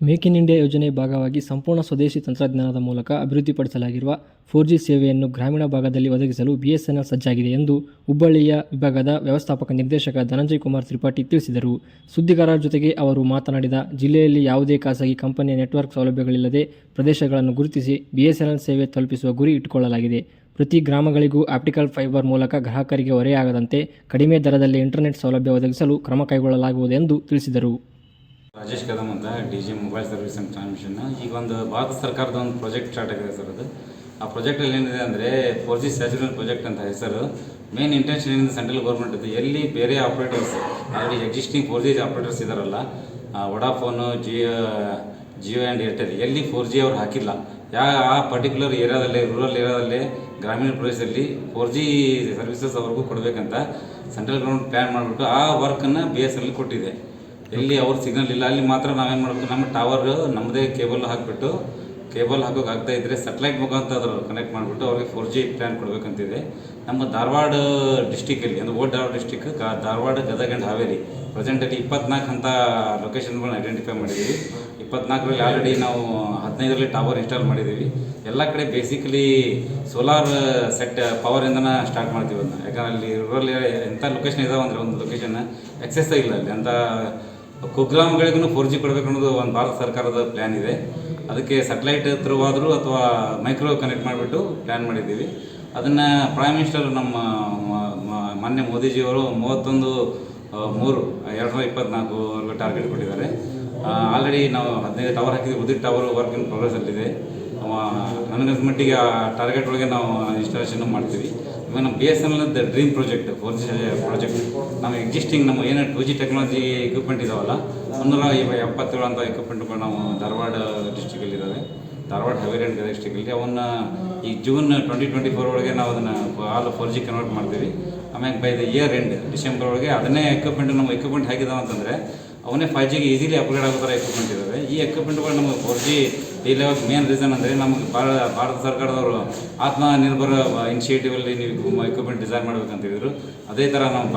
Make in India ಯೋಜನೆ ಭಾಗವಾಗಿ ಸಂಪೂರ್ಣ ಸ್ವದೇಶಿ ತಂತ್ರಜ್ಞಾನದ ಮೂಲಕ ಅಭಿವೃದ್ಧಿಪಡಿಸಲಾಗಿರುವ ಫೋರ್ ಜಿ ಸೇವೆಯನ್ನು ಗ್ರಾಮೀಣ ಭಾಗದಲ್ಲಿ ಒದಗಿಸಲು ಬಿಎಸ್ಎನ್ಎಲ್ ಸಜ್ಜಾಗಿದೆ ಎಂದು ಹುಬ್ಬಳ್ಳಿಯ ವಿಭಾಗದ ವ್ಯವಸ್ಥಾಪಕ ನಿರ್ದೇಶಕ ಧನಂಜಯ್ ಕುಮಾರ್ ತ್ರಿಪಾಠಿ ತಿಳಿಸಿದರು. ಸುದ್ದಿಗಾರರ ಜೊತೆಗೆ ಅವರು ಮಾತನಾಡಿದ, ಜಿಲ್ಲೆಯಲ್ಲಿ ಯಾವುದೇ ಖಾಸಗಿ ಕಂಪನಿಯ ನೆಟ್ವರ್ಕ್ ಸೌಲಭ್ಯಗಳಿಲ್ಲದೆ ಪ್ರದೇಶಗಳನ್ನು ಗುರುತಿಸಿ ಬಿಎಸ್ಎನ್ಎಲ್ ಸೇವೆ ತಲುಪಿಸುವ ಗುರಿ ಇಟ್ಟುಕೊಳ್ಳಲಾಗಿದೆ. ಪ್ರತಿ ಗ್ರಾಮಗಳಿಗೂ ಆಪ್ಟಿಕಲ್ ಫೈಬರ್ ಮೂಲಕ ಗ್ರಾಹಕರಿಗೆ ಹೊರೆಯಾಗದಂತೆ ಕಡಿಮೆ ದರದಲ್ಲಿ ಇಂಟರ್ನೆಟ್ ಸೌಲಭ್ಯ ಒದಗಿಸಲು ಕ್ರಮ ಕೈಗೊಳ್ಳಲಾಗುವುದು ಎಂದು ತಿಳಿಸಿದರು. ರಾಜೇಶ್ ಕದಮ್ ಅಂತ D G mobile service and transmission. ಈಗ ಒಂದು ಭಾರತ ಸರ್ಕಾರದ ಒಂದು ಪ್ರಾಜೆಕ್ಟ್ ಸ್ಟಾರ್ಟ್ ಆಗಿದೆ ಸರ್ ಅದು. ಆ ಪ್ರಾಜೆಕ್ಟಲ್ಲಿ ಏನಿದೆ ಅಂದರೆ ಫೋರ್ ಜಿ ಸ್ಯಾಚುರಲ್ ಪ್ರಾಜೆಕ್ಟ್ ಅಂತ ಹೆಸರು ಮೇನ್ ಇಂಟೆನ್ಷನ್ ಏನಿದೆ ಸೆಂಟ್ರಲ್ ಗೌರ್ಮೆಂಟ್ ಅದು ಎಲ್ಲಿ ಬೇರೆ operators already existing four G operators ಇದ್ದಾರಲ್ಲ Vodafone Jio Jio and Airtel ಎಲ್ಲಿ ಫೋರ್ ಜಿ ಅವ್ರು ಹಾಕಿಲ್ಲ. ಯಾ, ಆ ಪರ್ಟಿಕ್ಯುಲರ್ ಏರಿಯಾದಲ್ಲಿ ರೂರಲ್ ಏರಿಯಾದಲ್ಲಿ, ಗ್ರಾಮೀಣ ಪ್ರದೇಶದಲ್ಲಿ ಫೋರ್ ಜಿ ಸರ್ವಿಸಸ್ ಅವ್ರಿಗೂ ಕೊಡಬೇಕಂತ ಸೆಂಟ್ರಲ್ ಗೌರ್ಮೆಂಟ್ ಪ್ಲ್ಯಾನ್ ಮಾಡಿಬಿಟ್ಟು ಆ ವರ್ಕನ್ನು ಬಿ ಎಸ್ ಎಲ್ ಕೊಟ್ಟಿದೆ. ಎಲ್ಲಿ ಅವ್ರ ಸಿಗ್ನಲ್ ಇಲ್ಲ, ಅಲ್ಲಿ ಮಾತ್ರ ನಾವೇನು ಮಾಡಬೇಕು? ನಮ್ಮ ಟವರ್ ನಮ್ಮದೇ ಕೇಬಲ್ ಹಾಕಿಬಿಟ್ಟು ಕೇಬಲ್ ಹಾಕೋಕೆ ಆಗ್ತಾ ಇದ್ದರೆ ಸೆಟಲೈಟ್ ಮುಖಾಂತರ ಕನೆಕ್ಟ್ ಮಾಡಿಬಿಟ್ಟು ಅವ್ರಿಗೆ ಫೋರ್ ಜಿ ಪ್ಲ್ಯಾನ್ ಕೊಡಬೇಕಂತಿದೆ. ನಮ್ಮ ಧಾರವಾಡ ಡಿಸ್ಟಿಕಲ್ಲಿ ಅಂದರೆ old Dharwad district Dharwad Gadag and Haveri ಪ್ರೆಸೆಂಟಲ್ಲಿ ಇಪ್ಪತ್ನಾಲ್ಕು ಅಂತ ಲೊಕೇಶನ್ಗಳನ್ನ ಐಡೆಂಟಿಫೈ ಮಾಡಿದ್ದೀವಿ ಇಪ್ಪತ್ನಾಲ್ಕರಲ್ಲಿ ಆಲ್ರೆಡಿ ನಾವು ಹದಿನೈದರಲ್ಲಿ ಟವರ್ ಇನ್ಸ್ಟಾಲ್ ಮಾಡಿದ್ದೀವಿ ಎಲ್ಲ ಕಡೆ ಬೇಸಿಕಲಿ ಸೋಲಾರ್ ಸೆಟ್ ಪವರಿಂದನೇ ಸ್ಟಾರ್ಟ್ ಮಾಡ್ತೀವಿ ಅದನ್ನ. ಯಾಕಂದ್ರೆ ಅಲ್ಲಿ ರೂರಲ್ ಎಂಥ ಲೊಕೇಶನ್ ಇದಾವೆ ಅಂದರೆ ಒಂದು ಲೊಕೇಶನ್ ಎಕ್ಸೆಸ್ ಇಲ್ಲ ಅಲ್ಲಿ. ಅಂತ ಕುಗ್ರಾಮಗಳಿಗೂ ಫೋರ್ ಜಿ ಕೊಡಬೇಕು ಅನ್ನೋದು ಒಂದು ಭಾರತ ಸರ್ಕಾರದ ಪ್ಲ್ಯಾನ್ ಇದೆ. ಅದಕ್ಕೆ ಸೆಟಲೈಟ್ ಥ್ರೂ ಆದರೂ ಅಥವಾ ಮೈಕ್ರೋ ಕನೆಕ್ಟ್ ಮಾಡಿಬಿಟ್ಟು ಪ್ಲ್ಯಾನ್ ಮಾಡಿದ್ದೀವಿ. ಅದನ್ನು ಪ್ರೈಮ್ ಮಿನಿಸ್ಟರ್ ನಮ್ಮ ಮಾನ್ಯ ಮೋದಿಜಿಯವರು ಮೂವತ್ತೊಂದು ಮೂರು ಎರಡು ಸಾವಿರದ ಇಪ್ಪತ್ನಾಲ್ಕು ಟಾರ್ಗೆಟ್ ಕೊಟ್ಟಿದ್ದಾರೆ. ಆಲ್ರೆಡಿ ನಾವು ಹದಿನೈದು ಟವರ್ ಹಾಕಿದ್ವಿ ಉದಿತ್ ಟವರ್ ವರ್ಕ್ ಇನ್ ಪ್ರೋಗ್ರೆಸ್ಸಲ್ಲಿದೆ ನನಗೆ ಮಟ್ಟಿಗೆ ಆ ಟಾರ್ಗೆಟ್ ಒಳಗೆ ನಾವು ಇನ್ಸ್ಟಾಲೇಷನ್ ಮಾಡ್ತೀವಿ. ಇವಾಗ ನಮ್ಮ B S N L dream project four G project ನಾವು ಎಕ್ಸಿಸ್ಟಿಂಗ್ ನಮ್ಮ ಏನೇ ಟೂ ಜಿ ಟೆಕ್ನಾಲಜಿ ಇಕ್ವಿಪ್ಮೆಂಟ್ ಇದಾವಲ್ಲ ಮುನ್ನೂರ ಇವಾಗ ಎಪ್ಪತ್ತೇಳು ಅಂತ ಇಕ್ವಿಪ್ಮೆಂಟ್ಗಳು ನಾವು ಧಾರವಾಡ ಡಿಸ್ಟಿಕಲ್ಲಿ ಇದ್ದಾವೆ ಧಾರವಾಡ ಹಾವೇರಿ ಗದಗ ಡಿಸ್ಟಿಕಲ್ಲಿ ಅವನ್ನ ಈ ಜೂನ್ ಟ್ವೆಂಟಿ ಟ್ವೆಂಟಿ ಫೋರ್ ಒಳಗೆ ನಾವು ಅದನ್ನು ಆಲ್ ಫೋರ್ ಜಿ ಕನ್ವರ್ಟ್ ಮಾಡ್ತೀವಿ. ಆಮ್ಯಾಗ by the year end December ಒಳಗೆ ಅದನ್ನೇ ಎಕ್ವಿಪ್ಮೆಂಟ್ ನಮ್ಮ ಎಕ್ವಿಪ್ಮೆಂಟ್ ಹೇಗಿದಾವೆ ಅಂತಂದರೆ, ಅವನ್ನೇ ಫೈವ್ ಜಿಗೆ ಈಸಿಲಿ ಅಪ್ಗ್ರೇಡ್ ಆಗೋ ಥರ ಎಕ್ವಿಪ್ಮೆಂಟ್ ಇದ್ದಾವೆ ಈ ಎಕ್ವಿಪ್ಮೆಂಟ್ಗಳು ನಮಗೆ ಫೋರ್ ಜಿ ಈ ಲೆವೆಲ್ ಮೇನ್ ರೀಸನ್ ಅಂದರೆ ನಮಗೆ ಭಾಳ ಭಾರತ ಸರ್ಕಾರದವರು ಆತ್ಮನಿರ್ಭರ ಇನಿಷಿಯೇಟಿವಲ್ಲಿ ನೀವು ಎಕ್ವಿಪ್ಮೆಂಟ್ ಡಿಸೈನ್ ಮಾಡ್ಬೇಕಂತ ಹೇಳಿದರು. ಅದೇ ಥರ ನಾವು